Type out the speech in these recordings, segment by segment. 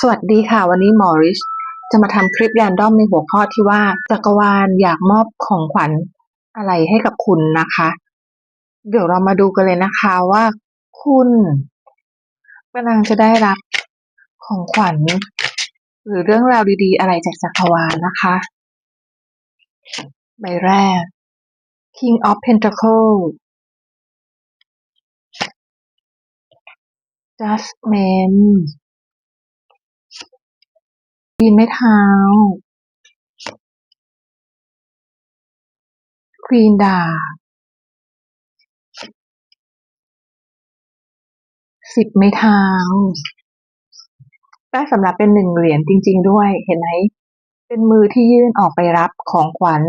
สวัสดีค่ะ วันนี้มอริชจะมาทำคลิปแรนดอมในหัวข้อที่ว่าจักรวาลอยากมอบของขวัญอะไรให้กับคุณนะคะ เดี๋ยวเรามาดูกันเลยนะคะว่าคุณกำลังจะได้รับของขวัญ หรือเรื่องราวดีๆ อะไรจากจักรวาลนะคะใบแรก King of Pentacle Judgment ปีนไม้เท้าควีนดาบสิบไม้เท้าได้สำหรับเป็นหนึ่งเหรียญจริง ๆ ด้วยเห็นไหมเป็นมือที่ยื่นออกไปรับของขวัญ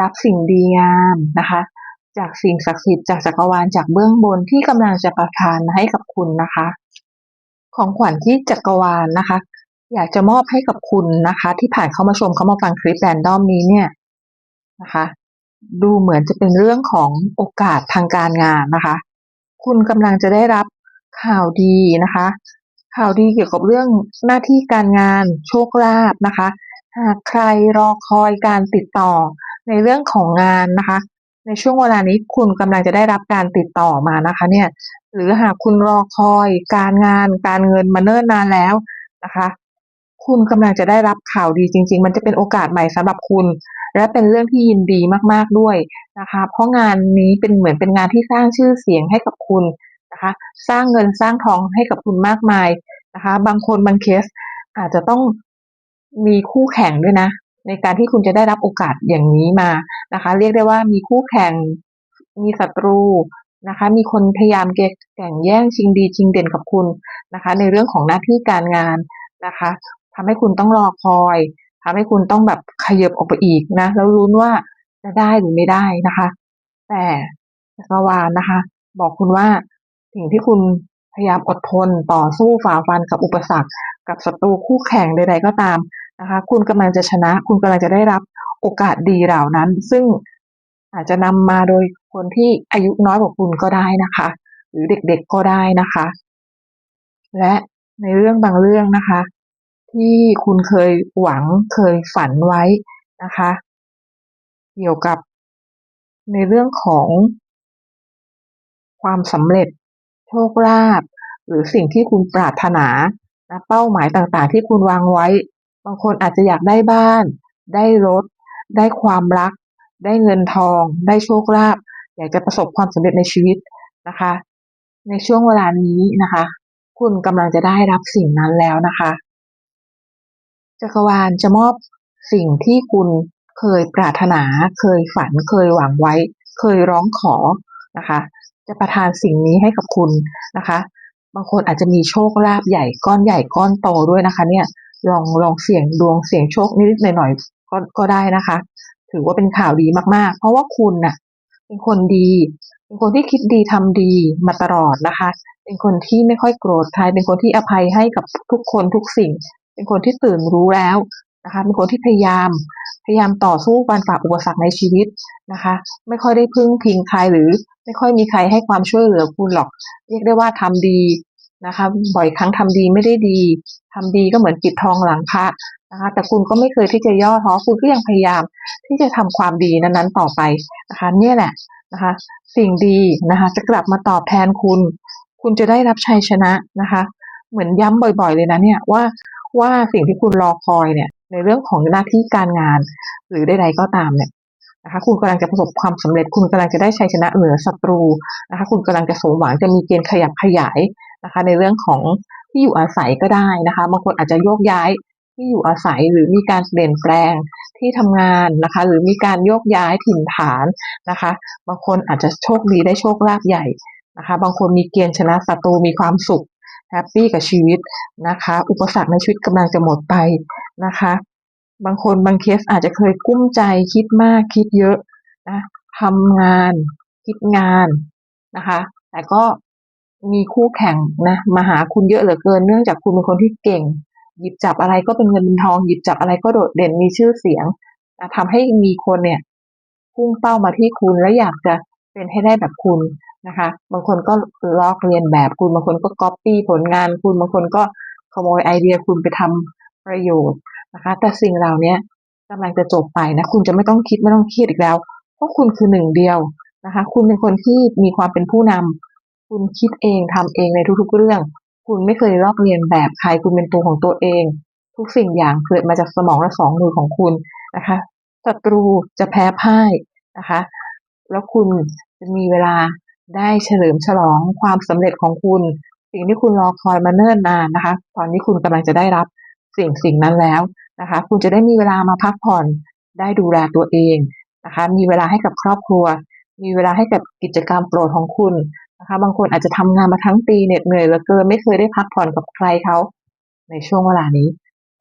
รับสิ่งดีงามนะคะ จากสิ่งศักดิ์สิทธิ์จากจักรวาลจากเบื้องบนที่กำลังจะประทานให้กับคุณนะคะ ของขวัญที่จักรวาลนะคะ อยากจะมอบให้กับคุณนะคะ ที่ผ่านเข้ามาชมเข้ามาฟังคลิปแรนดอมนี้เนี่ยนะคะ ดูเหมือนจะเป็นเรื่องของโอกาสทางการงานนะคะ คุณกำลังจะได้รับข่าวดีนะคะ ข่าวดีเกี่ยวกับเรื่องหน้าที่การงานโชคลาภนะคะหากใครรอคอยการติดต่อในเรื่องของงานนะคะ ในช่วงเวลานี้คุณกำลังจะได้รับการติดต่อมานะคะ เนี่ย หรือหากคุณรอคอยการงานการเงินมาเนิ่นนานแล้วนะคะ คุณกำลังจะได้รับข่าวดีจริง ๆ มันจะเป็นโอกาสใหม่สำหรับคุณ และเป็นเรื่องที่ยินดีมากๆด้วยนะคะ เพราะงานนี้เป็นเหมือนเป็นงานที่สร้างชื่อเสียงให้กับคุณนะคะ สร้างเงินสร้างทองให้กับคุณมากมายนะคะ บางคนบางเคสอาจจะต้องมีคู่แข่งด้วยนะ ในการที่คุณจะได้รับโอกาสอย่างนี้มานะคะ เรียกได้ว่ามีคู่แข่งมีศัตรูนะคะ มีคนพยายามแข่งแย่งชิงดีชิงเด่นกับคุณนะคะ ในเรื่องของหน้าที่การงานนะคะ ทำให้คุณต้องรอคอยทำให้คุณต้องแบบขยับออกไปอีกนะแล้วรุ้นว่าจะได้หรือไม่ได้นะคะ แต่จักรวาลนะคะ บอกคุณว่าสิ่งที่คุณพยายามอดทนต่อสู้ฝ่าฟันกับอุปสรรค กับศัตรูคู่แข่งใด ๆ ก็ตามนะคะ คุณกำลังจะชนะ คุณกำลังจะได้รับโอกาสดีเหล่านั้น ซึ่งอาจจะนำมาโดยคนที่อายุน้อยกว่าคุณก็ได้นะคะ หรือเด็กๆก็ได้นะคะ และในเรื่องบางเรื่องนะคะ ที่คุณเคยหวังเคยฝันไว้นะคะ เกี่ยวกับในเรื่องของความสำเร็จโชคลาภหรือสิ่งที่คุณปรารถนานะเป้าหมายต่างๆ ที่คุณวางไว้ บางคนอาจจะอยากได้บ้าน ได้รถ ได้ความรัก ได้เงินทอง ได้โชคลาภอยากจะประสบความสำเร็จในชีวิตนะคะ ในช่วงเวลานี้นะคะ คุณกำลังจะได้รับสิ่งนั้นแล้วนะคะ จักรวาลจะมอบสิ่งที่คุณเคยปรารถนา เคยฝัน เคยหวังไว้ เคยร้องขอนะคะ จะประทานสิ่งนี้ให้กับคุณนะคะ บางคนอาจจะมีโชคลาภใหญ่ก้อนใหญ่ก้อนโตด้วยนะคะ เนี่ยลองลองเสี่ยงดวงเสี่ยงโชคนิดหน่อยๆก็ก็ได้นะคะ ถือว่าเป็นข่าวดีมากๆ เพราะว่าคุณน่ะ เป็นคนดีเป็นคนที่คิดดีทำดีมาตลอดนะคะ เป็นคนที่ไม่ค่อยโกรธใครเป็นคนที่อภัยให้กับทุกคนทุกสิ่ง เป็นคนที่ตื่นรู้แล้วนะคะเป็นคนที่พยายามพยายามต่อสู้ฟันฝ่าอุปสรรคในชีวิตนะคะ ไม่ค่อยได้พึ่งพิงใครหรือ ไม่ค่อยมีใครให้ความช่วยเหลือคุณหรอก เรียกได้ว่าทำดีนะคะ บ่อยครั้งทำดีไม่ได้ดีทำดีก็เหมือนปิดทองหลังพระนะคะ แต่คุณก็ไม่เคยที่จะย่อท้อคุณก็ยังพยายามที่จะทำความดีนั้นๆต่อไปนะคะ เนี่ยแหละนะคะ สิ่งดีนะคะ จะกลับมาตอบแทนคุณ คุณจะได้รับชัยชนะนะคะ เหมือนย้ำบ่อย ๆ เลยนะเนี่ยว่า ว่าสิ่งที่คุณรอคอยเนี่ย ในเรื่องของหน้าที่การงาน หรือใดๆก็ตามเนี่ยนะคะคุณกำลังจะประสบความสำเร็จ คุณกำลังจะได้ชัยชนะเหนือศัตรูนะคะ คุณกำลังจะสมหวังจะมีเกณฑ์ขยับขยายนะคะ ในเรื่องของที่อยู่อาศัยก็ได้นะคะบางคนอาจจะโยกย้ายที่อยู่อาศัยหรือมีการเปลี่ยนแปลงที่ทำงานนะคะ หรือมีการโยกย้ายถิ่นฐานนะคะ บางคนอาจจะโชคดีได้โชคลาภใหญ่นะคะ บางคนมีเกณฑ์ชนะศัตรูมีความสุข แฮปปี้กับชีวิตนะคะ อุปสรรคในชีวิตกำลังจะหมดไปนะคะ บางคนบางเคสอาจจะเคยกุ้มใจคิดมากคิดเยอะนะทำงานคิดงานนะคะ แต่ก็มีคู่แข่งนะมาหาคุณเยอะเหลือเกิน เนื่องจากคุณเป็นคนที่เก่ง หยิบจับอะไรก็เป็นเงินเป็นทอง หยิบจับอะไรก็โดดเด่นมีชื่อเสียงนะทำให้มีคนเนี่ยพุ่งเป้ามาที่คุณและอยากจะเป็นให้ได้แบบคุณ นะคะ บางคนก็ลอกเรียนแบบคุณ บางคนก็ก๊อปปี้ผลงานคุณ บางคนก็ขโมยไอเดียคุณไปทำประโยชน์นะคะ แต่สิ่งเหล่านี้ยกำลังจะจบไปนะ คุณจะไม่ต้องคิดไม่ต้องเครียดอีกแล้ว เพราะคุณคือหนึ่งเดียวนะคะ คุณเป็นคนที่มีความเป็นผู้นำคุณคิดเองทำเองในทุกๆเรื่อง คุณไม่เคยลอกเลียนแบบใคร คุณเป็นตัวของตัวเอง ทุกสิ่งอย่างเกิดมาจากสมองและสองมือของคุณนะคะศัตรูจะแพ้พ่ายนะคะ แล้วคุณจะมีเวลา ได้เฉลิมฉลองความสำเร็จของคุณ สิ่งที่คุณรอคอยมาเนิ่นนานนะคะ ตอนนี้คุณกำลังจะได้รับสิ่งสิ่งนั้นแล้วนะคะ คุณจะได้มีเวลามาพักผ่อนได้ดูแลตัวเองนะคะ มีเวลาให้กับครอบครัว มีเวลาให้กับกิจกรรมโปรดของคุณนะคะ บางคนอาจจะทำงานมาทั้งปีเหน็ดเหนื่อยเหลือเกินไม่เคยได้พักผ่อนกับใครเขาในช่วงเวลานี้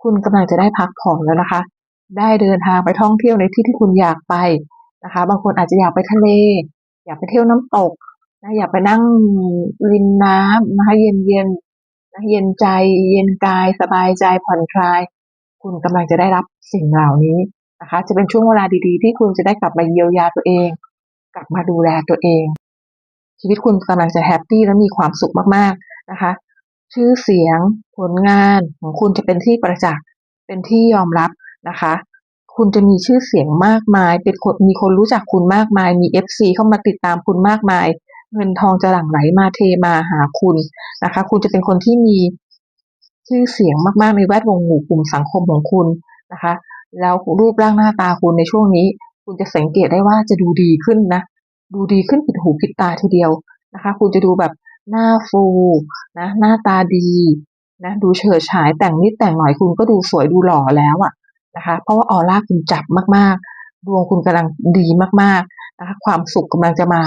คุณกำลังจะได้พักผ่อนแล้วนะคะ ได้เดินทางไปท่องเที่ยวในที่ที่คุณอยากไปนะคะ บางคนอาจจะอยากไปทะเล อยากไปเที่ยวน้ำตก นะอย่าไปนั่งริมน้ำนะคะเย็นเย็นนะเย็นใจเย็นกายสบายใจผ่อนคลาย คุณกำลังจะได้รับสิ่งเหล่านี้นะคะ จะเป็นช่วงเวลาดีๆ ที่คุณจะได้กลับมาเยียวยาตัวเอง กลับมาดูแลตัวเอง ชีวิตคุณกำลังจะแฮปปี้และมีความสุขมากๆนะคะ ชื่อเสียงผลงานของคุณจะเป็นที่ประจักษ์เป็นที่ยอมรับนะคะ คุณจะมีชื่อเสียงมากมาย เป็นคนมีคนรู้จักคุณมากมาย มี FC เข้ามาติดตามคุณมากมาย เงินทองจะหลั่งไหลมาเทมาหาคุณนะคะ คุณจะเป็นคนที่มีชื่อเสียงมากๆในแวดวงหมู่กลุ่มสังคมของคุณนะคะ แล้วรูปร่างหน้าตาคุณในช่วงนี้ คุณจะสังเกตได้ว่าจะดูดีขึ้นนะ ดูดีขึ้นผิดหูผิดตาทีเดียวนะคะ คุณจะดูแบบหน้าฟูนะ หน้าตาดีนะดูเฉิดฉายแต่งนิดแต่งหน่อยคุณก็ดูสวยดูหล่อแล้วอะนะคะ เพราะว่าออร่าคุณจับมากๆ ดวงคุณกำลังดีมากๆนะคะ ความสุขกำลังจะมา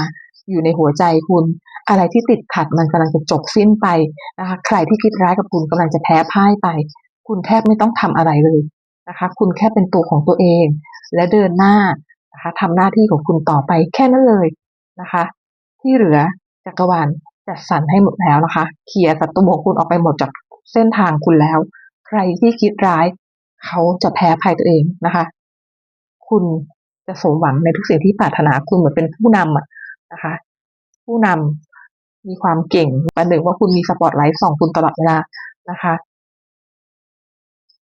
อยู่ในหัวใจคุณ อะไรที่ติดขัดมันกำลังจะจบสิ้นไปนะคะใครที่คิดร้ายกับคุณกำลังจะแพ้พ่ายไป คุณแทบไม่ต้องทำอะไรเลยนะคะ คุณแค่เป็นตัวของตัวเอง และเดินหน้านะคะทำหน้าที่ของคุณต่อไปแค่นั้นเลยนะคะ ที่เหลือจักรวาลจัดสรรให้หมดแล้วนะคะเคลียร์ศัตรูของคุณออกไปหมดจากเส้นทางคุณแล้ว ใครที่คิดร้าย เขาจะแพ้ภัยตัวเองนะคะ คุณจะสมหวังในทุกสิ่งที่ปรารถนาคุณเหมือนเป็นผู้นำอะ นะคะ ผู้นำมีความเก่งประหนึ่งว่าคุณมีสปอตไลท์ส่องคุณตลอดเวลานะคะ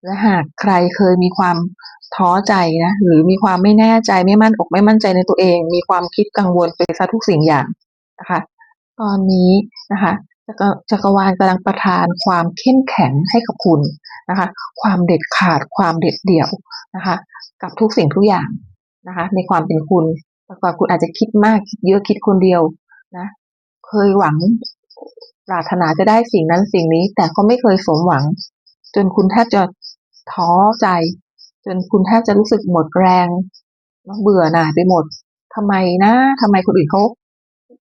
และหากใครเคยมีความท้อใจนะหรือมีความไม่แน่ใจไม่มั่นอกไม่มั่นใจในตัวเอง มีความคิดกังวลไปซะทุกสิ่งอย่างนะคะ ตอนนี้นะคะจักรวาลกำลังประทานความเข้มแข็งให้กับคุณนะคะ ความเด็ดขาดความเด็ดเดี่ยวนะคะ กับทุกสิ่งทุกอย่างนะคะ ในความเป็นคุณ แต่ก่อนคุณอาจจะคิดมากคิดเยอะคิดคนเดียวนะ เคยหวังปรารถนาจะได้สิ่งนั้นสิ่งนี้ แต่ก็ไม่เคยสมหวัง จนคุณแทบจะท้อใจ จนคุณแทบจะรู้สึกหมดแรงเบื่อหน่ายไปหมดทำไมนะทำไมคนอื่นเขา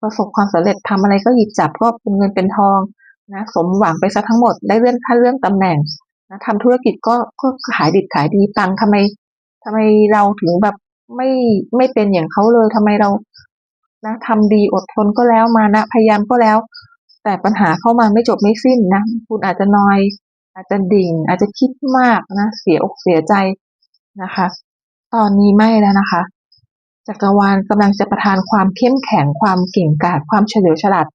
ประสบความสำเร็จทำอะไรก็หยิบจับก็เป็นเงินเป็นทองนะสมหวังไปซะทั้งหมดได้เลื่อนขั้นเลื่อนตำแหน่งนะทำธุรกิจก็ก็ขายดิบขายดีตังค์ทำไมทำไมเราถึงแบบ ไม่ไม่เป็นอย่างเขาเลยทำไมเรานะทำดีอดทนก็แล้วมานะพยายามก็แล้ว แต่ปัญหาเข้ามาไม่จบไม่สิ้นนะคุณอาจจะนอย อาจจะดิ่ง อาจจะคิดมากนะเสียอกเสียใจนะคะ ตอนนี้ไม่แล้วนะคะจักรวาลกำลังจะประทานความเข้มแข็งความเก่งกาจความเฉลียวฉลาด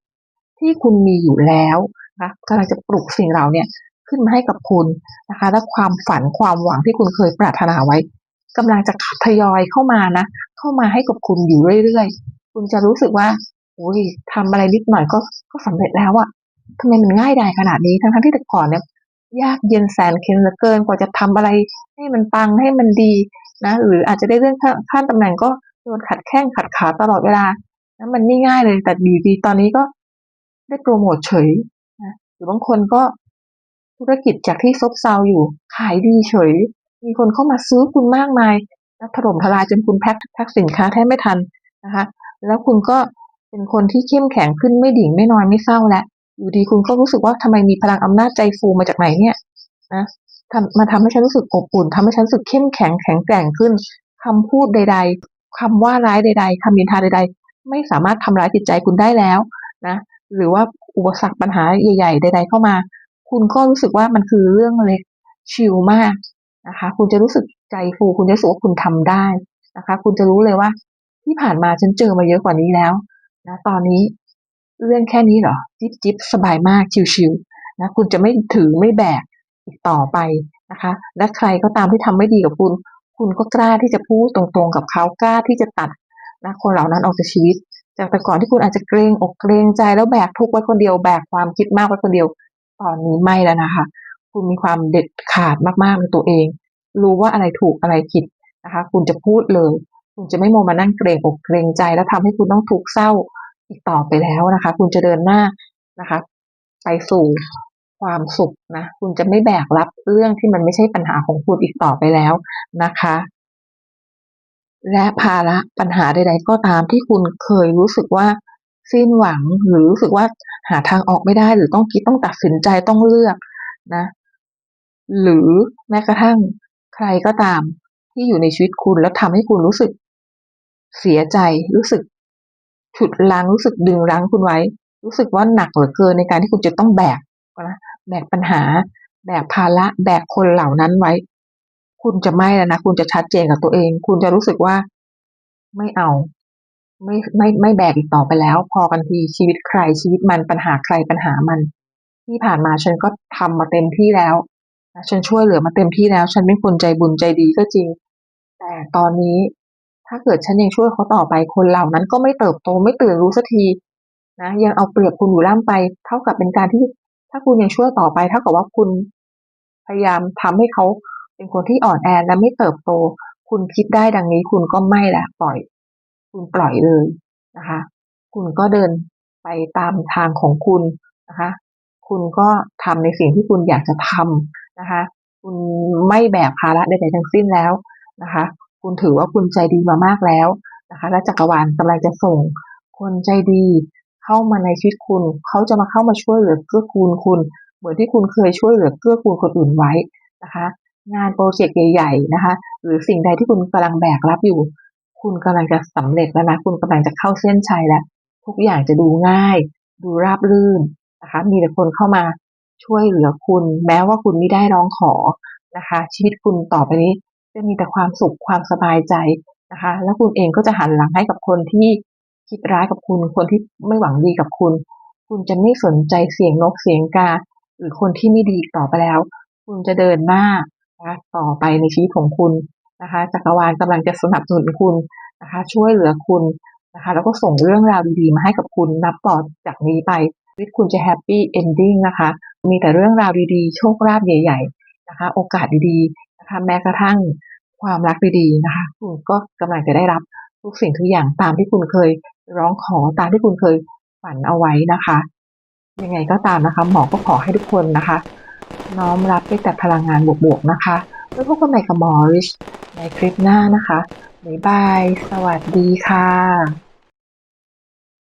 ที่คุณมีอยู่แล้วนะกำลังจะปลุกสิ่งเหล่าเนี้ขึ้นมาให้กับคุณนะคะ และความฝันความหวังที่คุณเคยปรารถนาไว้ กำลังจะทยอยเข้ามานะ เข้ามาให้กับคุณอยู่เรื่อยๆ คุณจะรู้สึกว่าโอ้ยทำอะไรนิดหน่อยก็ก็สำเร็จแล้วอะทำไมมันง่ายดายขนาดนี้ทั้งๆที่แต่ก่อนเนี่ยยากเย็นแสนเข็ญเหลือเกินกว่าจะทำอะไรให้มันปังให้มันดีนะ หรืออาจจะได้เลื่อนขั้นตำแหน่งก็โดนขัดแข้งขัดขาตลอดเวลานะมันไม่ง่ายเลยแต่อยู่ดีตอนนี้ก็ได้โปรโมทเฉยนะหรือบางคนก็ธุรกิจจากที่ซบเซาอยู่ขายดีเฉย มีคนเข้ามาซื้อคุณมากมายนะถล่มทลายจนคุณแพ็คแพ็คสินค้าแทบไม่ทันนะคะ แล้วคุณก็เป็นคนที่เข้มแข็งขึ้นไม่ดิ่งไม่นอนไม่เศร้าแล้วอยู่ดีคุณก็รู้สึกว่าทำไมมีพลังอำนาจใจฟูมาจากไหนเนี่ยนะทำมาทำให้ฉันรู้สึกอบอุ่นทำให้ฉันรู้สึกเข้มแข็งแข็งแกร่งขึ้นคำพูดใด ๆคำว่าร้ายใด ๆคำนินทาใด ๆ ไม่สามารถทำร้ายจิตใจคุณได้แล้วนะหรือว่าอุปสรรคปัญหาใหญ่ ๆ ใด ๆ เข้ามา คุณก็รู้สึกว่ามันคือเรื่องเล็กชิลมาก นะคะ คุณจะรู้สึกใจฟูคุณจะรู้สึกว่าคุณทำได้นะคะ คุณจะรู้เลยว่า ที่ผ่านมาฉันเจอมาเยอะกว่านี้แล้วนะตอนนี้เรื่องแค่นี้เหรอจิ๊บจิ๊บสบายมากชิวๆนะคุณจะไม่ถือไม่แบกอีกต่อไปนะคะ และใครก็ตามที่ทำไม่ดีกับคุณ คุณก็กล้าที่จะพูดตรงๆกับเขากล้าที่จะตัดนะคนเหล่านั้นออกจากชีวิต จากแต่ก่อนที่คุณอาจจะเกรงอกเกรงใจแล้วแบกทุกข์ไว้คนเดียวแบกความคิดมากไว้คนเดียว ตอนนี้ไม่แล้วนะคะ คุณมีความเด็ดขาดมากๆในตัวเอง รู้ว่าอะไรถูกอะไรผิดนะคะ คุณจะพูดเลย คุณจะไม่โมมานั่งเกรงอกเกรงใจ แล้วทำให้คุณต้องทุกข์เศร้าอีกต่อไปแล้วนะคะ คุณจะเดินหน้านะคะ ไปสู่ความสุขนะ คุณจะไม่แบกรับเรื่องที่มันไม่ใช่ปัญหาของคุณอีกต่อไปแล้วนะคะ และภาระปัญหาใด ๆ ก็ตามที่คุณเคยรู้สึกว่าสิ้นหวังหรือรู้สึกว่าหาทางออกไม่ได้หรือต้องคิดต้องตัดสินใจต้องเลือกนะ หรือแม้กระทั่งใครก็ตามที่อยู่ในชีวิตคุณแล้วทำให้คุณรู้สึกเสียใจรู้สึกฉุดรังรู้สึกดึงรั้งคุณไว้ รู้สึกว่าหนักเหลือเกินในการที่คุณจะต้องแบกนะแบกปัญหา แบกภาระแบกคนเหล่านั้นไว้ คุณจะไม่แล้วนะคุณจะชัดเจนกับตัวเอง คุณจะรู้สึกว่าไม่เอา ไม่ไม่ไม่แบกอีกต่อไปแล้ว พอกันทีชีวิตใครชีวิตมันปัญหาใครปัญหามัน ที่ผ่านมาฉันก็ทำมาเต็มที่แล้ว ฉันช่วยเหลือมาเต็มที่แล้ว ฉันเป็นคนใจบุญใจดีก็จริง แต่ตอนนี้ถ้าเกิดฉันยังช่วยเขาต่อไปคนเหล่านั้นก็ไม่เติบโตไม่ตื่นรู้สักทีนะยังเอาเปรียบคุณอยู่ล่ำไป เท่ากับเป็นการที่ ถ้าคุณยังช่วยต่อไปเท่ากับว่าคุณพยายามทำให้เขาเป็นคนที่อ่อนแอและไม่เติบโต คุณคิดได้ดังนี้ คุณก็ไม่ละปล่อย คุณปล่อยเลยนะคะ คุณก็เดินไปตามทางของคุณนะคะ คุณก็ทำในสิ่งที่คุณอยากจะทำ นะคะ คุณไม่แบกภาระใดๆทั้งสิ้นแล้วนะคะ คุณถือว่าคุณใจดีมามากแล้วนะคะ และจักรวาลกำลังจะส่งคนใจดีเข้ามาในชีวิตคุณ เขาจะมาเข้ามาช่วยเหลือเกื้อกูลคุณ เหมือนที่คุณเคยช่วยเหลือเกื้อกูลคนอื่นไว้นะคะ งานโปรเจกต์ใหญ่ๆนะคะ หรือสิ่งใดที่คุณกำลังแบกรับอยู่ คุณกำลังจะสำเร็จแล้วนะคุณกำลังจะเข้าเส้นชัยแล้ว ทุกอย่างจะดูง่าย ดูราบรื่นนะคะ มีแต่คนเข้ามา ช่วยเหลือคุณ แม้ว่าคุณไม่ได้ร้องขอนะคะ ชีวิตคุณต่อไปนี้จะมีแต่ความสุขความสบายใจนะคะ แล้วคุณเองก็จะหันหลังให้กับคนที่คิดร้ายกับคุณ คนที่ไม่หวังดีกับคุณ คุณจะไม่สนใจเสียงนกเสียงกา หรือคนที่ไม่ดีต่อไปแล้ว คุณจะเดินหน้านะต่อไปในชีวิตของคุณนะคะจักรวาลกำลังจะสนับสนุนคุณนะคะ ช่วยเหลือคุณนะคะ แล้วก็ส่งเรื่องราวดีๆมาให้กับคุณนับต่อจากนี้ไปชีวิตคุณจะแฮปปี้เอนดิ้งนะคะ มีแต่เรื่องราวดีๆ โชคลาภใหญ่ ๆนะคะ โอกาสดีๆนะคะแม้กระทั่งความรักดีๆนะคะ คุณก็กำลังจะได้รับทุกสิ่งทุกอย่างตามที่คุณเคยร้องขอตามที่คุณเคยฝันเอาไว้นะคะ ยังไงก็ตามนะคะ หมอก็ขอให้ทุกคนนะคะ น้อมรับไปแต่พลังงานบวกๆนะคะแล้วพบกันใหม่กับหมอริชในคลิปหน้านะคะบ๊ายบาย สวัสดีค่ะ